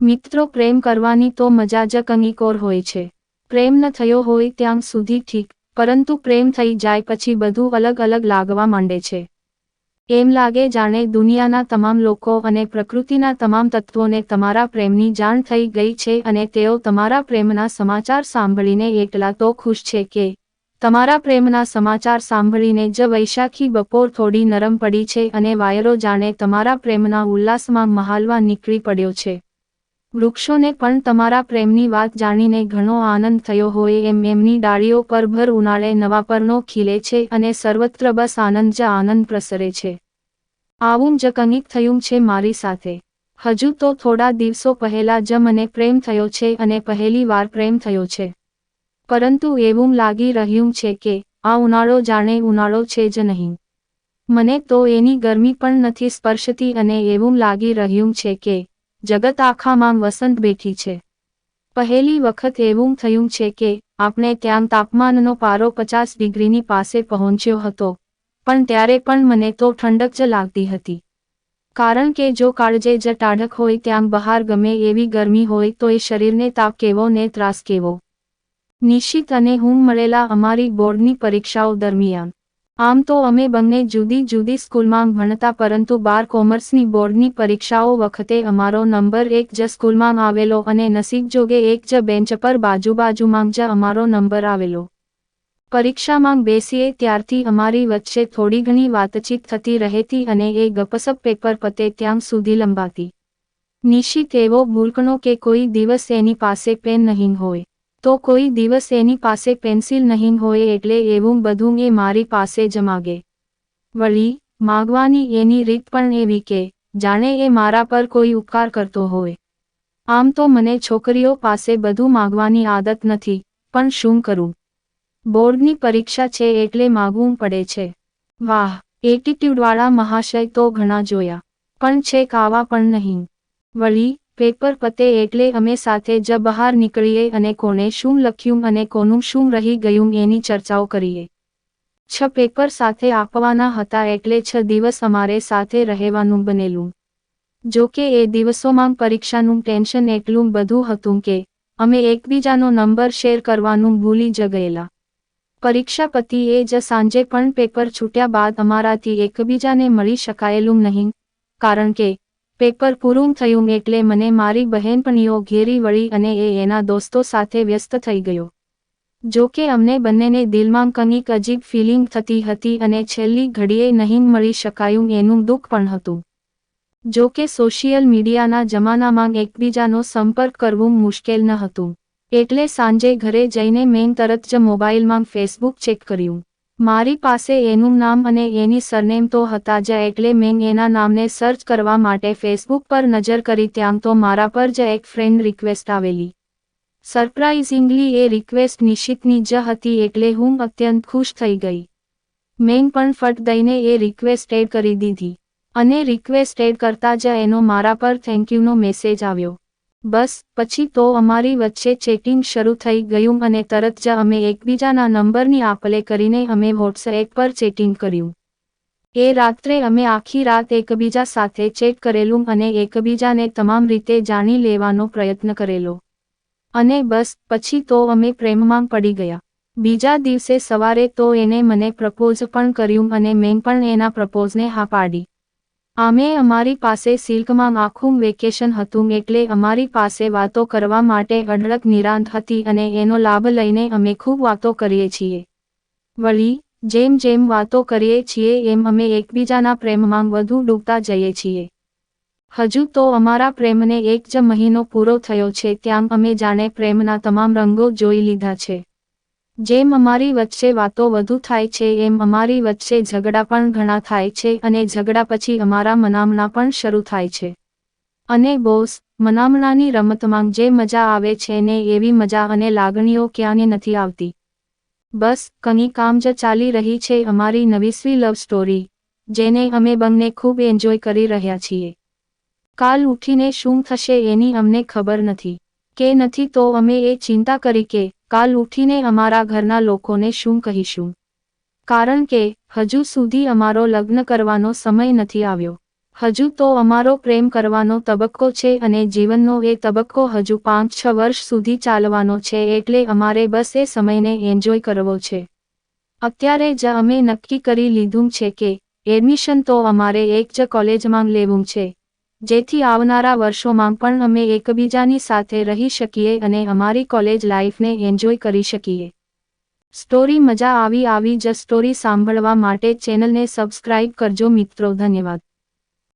મિત્રો પ્રેમ કરવાની તો મજા જ કંઈક હોય છે. પ્રેમ ન થયો હોય ત્યાં સુધી ઠીક, પરંતુ પ્રેમ થઈ જાય પછી બધું અલગ અલગ લાગવા માંડે છે. એમ લાગે જાણે દુનિયાના તમામ લોકો અને પ્રકૃતિના તમામ તત્વોને તમારા પ્રેમની જાણ થઈ ગઈ છે અને તેઓ તમારા પ્રેમના સમાચાર સાંભળીને એટલા તો ખુશ છે કે તમારા પ્રેમના સમાચાર સાંભળીને જ વૈશાખી બપોર થોડી નરમ પડી છે અને વાયરો જાણે તમારા પ્રેમના ઉલ્લાસમાં મહાલવા નીકળી પડ્યો છે. વૃક્ષોને પણ તમારા પ્રેમની વાત જાણીને ઘણો આનંદ થયો હોય એમ એમની ડાળીઓ પર ભર ઉનાળે નવા પરનો ખીલે છે અને સર્વત્ર બસ આનંદ જ આનંદ પ્રસરે છે. આવું જ કંઈક થયું છે મારી સાથે. હજુ તો થોડા દિવસો પહેલા જ મને પ્રેમ થયો છે અને પહેલી વાર પ્રેમ થયો છે. પરંતુ એવું લાગી રહ્યું છે કે આ ઉનાળો જાણે ઉનાળો છે જ નહીં. મને તો એની ગરમી પણ નથી સ્પર્શતી અને એવું લાગી રહ્યું છે કે જગત આખામાં વસંત બેઠી છે. પહેલી વખત એવું થયું છે કે, આપણે ત્યાં તાપમાનનો પારો પચાસ ડિગ્રીની પાસે પહોંચ્યો હતો. પણ ત્યારે પણ મને તો ઠંડક જ લાગતી હતી. કારણ કે જો કાળજે જ ટાઢક હોય ત્યાં બહાર ગમે એવી ગરમી હોય તો એ શરીરને તાપ કેવો ને ત્રાસ કેવો. નિશ્ચિત અને હું મળેલા અમારી બોર્ડની પરીક્ષાઓ દરમિયાન આમ તો અમે બંને જુદી જુદી સ્કૂલમાં ભણતા પરંતુ બાર કોમર્સની બોર્ડની પરીક્ષાઓ વખતે અમારો નંબર એક જ સ્કૂલમાં આવેલો અને નસીબ જોગે એક જ બેન્ચ પર બાજુ બાજુમાં જ અમારો નંબર આવેલો. પરીક્ષામાં બેસીએ ત્યારથી અમારી વચ્ચે થોડી ઘણી વાતચીત થતી રહેતી અને એ ગપસપ પેપર પતે ત્યાં સુધી લંબાતી. નિશિત એવો ભૂલકણો કે કોઈ દિવસ એની પાસે પેન નહીં હોય. તો કોઈ દિવસ એની પાસે પેન્સિલ નહીં હોય એટલે એવું બધું એ મારી પાસે જ માગે. વળી, માગવાની એની રીત પણ એવી કે, જાણે એ મારા પર કોઈ ઉપકાર કરતો હોય. આમ તો મને છોકરીઓ પાસે બધું માગવાની આદત નથી, પણ શું કરું? બોર્ડની પરીક્ષા છે એટલે માગવું પડે છે. વાહ, એટીટ્યુડવાળા મહાશય તો ઘણા જોયા. પણ છેક આવા પણ નહીં. વળી પેપર પતે એટલે અમે સાથે જ બહાર નીકળીએ અને કોણે શું લખ્યું અને કોનું શું રહી ગયું એની ચર્ચાઓ કરીએ. છ પેપર સાથે આપવાના હતા એટલે છ દિવસ અમારે સાથે રહેવાનું બનેલું. જો કે એ દિવસોમાં પરીક્ષાનું ટેન્શન એટલું બધું હતું કે, અમે એકબીજાનો નંબર શેર કરવાનું ભૂલી જ ગયેલા. પરીક્ષા પતિએ જ સાંજે પણ પેપર છૂટ્યા બાદ અમારાથી એકબીજાને મળી શકાયેલું નહીં, કારણ કે પેપર પૂરું થયું એટલે મને મારી બહેનપણીઓ ઘેરી વળી અને એ એના દોસ્તો સાથે વ્યસ્ત થઈ ગયો. જો કે અમને બંનેને દિલમાં કંઈક અજીબ ફિલિંગ થતી હતી અને છેલ્લી ઘડીએ નહીં મળી શકાયું એનું દુઃખ પણ હતું. જો કે સોશિયલ મીડિયાના જમાનામાં એકબીજાનો સંપર્ક કરવું મુશ્કેલ ન હતું. એટલે સાંજે ઘરે જઈને મેં તરત જ મોબાઈલમાં ફેસબુક ચેક કર્યું. મારી પાસે એનું નામ અને એની સરનેમ તો હતા જ, એટલે મેં એના નામને સર્ચ કરવા માટે ફેસબુક પર નજર કરી ત્યાં તો મારા પર જ એક ફ્રેન્ડ રિક્વેસ્ટ આવેલી. સરપ્રાઇઝિંગલી એ રિક્વેસ્ટ નિશિતની જ હતી, એટલે હું અત્યંત ખુશ થઈ ગઈ. મેં પણ ફટ દઈને એ રિક્વેસ્ટ એડ કરી દીધી. અને રિક્વેસ્ટ એડ કરતા જ એનો મારા પર થેન્ક યુનો મેસેજ આવ્યો. બસ, પછી તો અમારી વચ્ચે ચેટિંગ શરૂ થઈ ગયું અને તરત જ અમે એકબીજાના નંબરની આપલે કરીને અમે વોટ્સએપ પર ચેટિંગ કર્યું. એ રાત્રે અમે આખી રાત એકબીજા સાથે ચેટ કરેલું અને એકબીજાને તમામ રીતે જાણી લેવાનો પ્રયત્ન કરેલો. અને બસ, પછી તો અમે પ્રેમમાં પડી ગયા. બીજા દિવસે સવારે તો એને મને પ્રપોઝ પણ કર્યું અને મેં પણ એના પ્રપોઝને હા પાડી. અમે અમારી પાસે સિલ્કમાં આખું વેકેશન હતું એટલે અમારી પાસે વાતો કરવા માટે અઢળક નિરાંત હતી અને એનો લાભ લઈને અમે ખૂબ વાતો કરીએ છીએ. વળી, જેમ જેમ વાતો કરીએ છીએ એમ અમે એકબીજાના પ્રેમમાં વધુ ડૂબતા જઈએ છીએ. હજુ તો અમારા પ્રેમને એક જ મહિનો પૂરો થયો છે ત્યાં અમે જાણે પ્રેમના તમામ રંગો જોઈ લીધા છે. જેમ અમારી વચ્ચે વાતો વધુ થાય છે, એમ અમારી વચ્ચે ઝઘડા પણ ઘણા થાય છે અને ઝઘડા પછી અમારા મનામણા પણ શરૂ થાય છે. અને બોસ, મનામણાની રમતમાં જે મજા આવે છે ને એવી મજા અને લાગણીઓ ક્યાંય નથી આવતી. બસ કની કામ જ ચાલી રહી છે અમારી નવીસવી લવ સ્ટોરી, જેને અમે બંને ખૂબ એન્જોય કરી રહ્યા છીએ. કાલ ઉઠીને શું થશે એની અમને ખબર નથી. કે નથી તો અમે એ ચિંતા કરી કે કાલ ઉઠીને અમારા ઘરના લોકોને શું કહીશું? કારણ કે, હજુ સુધી અમારો લગ્ન કરવાનો સમય નથી આવ્યો. હજુ તો અમારો પ્રેમ કરવાનો તબક્કો છે અને જીવનનો એ તબક્કો હજુ પાંચ છ વર્ષ સુધી ચાલવાનો છે એટલે અમારે બસ એ સમયને એન્જોય કરવો છે. અત્યારે જ અમે નક્કી કરી લીધું છે કે એડમિશન તો અમારે એક જ કોલેજમાં લેવું છે. જેથી આવનારા વર્ષોમાં પણ અમે એકબીજાની સાથે રહી શકીએ અને અમારી કોલેજ લાઈફને એન્જોય કરી શકીએ. સ્ટોરી મજા આવી આવી જ સ્ટોરી સાંભળવા માટે ચેનલને સબસ્ક્રાઇબ કરજો મિત્રો, ધન્યવાદ.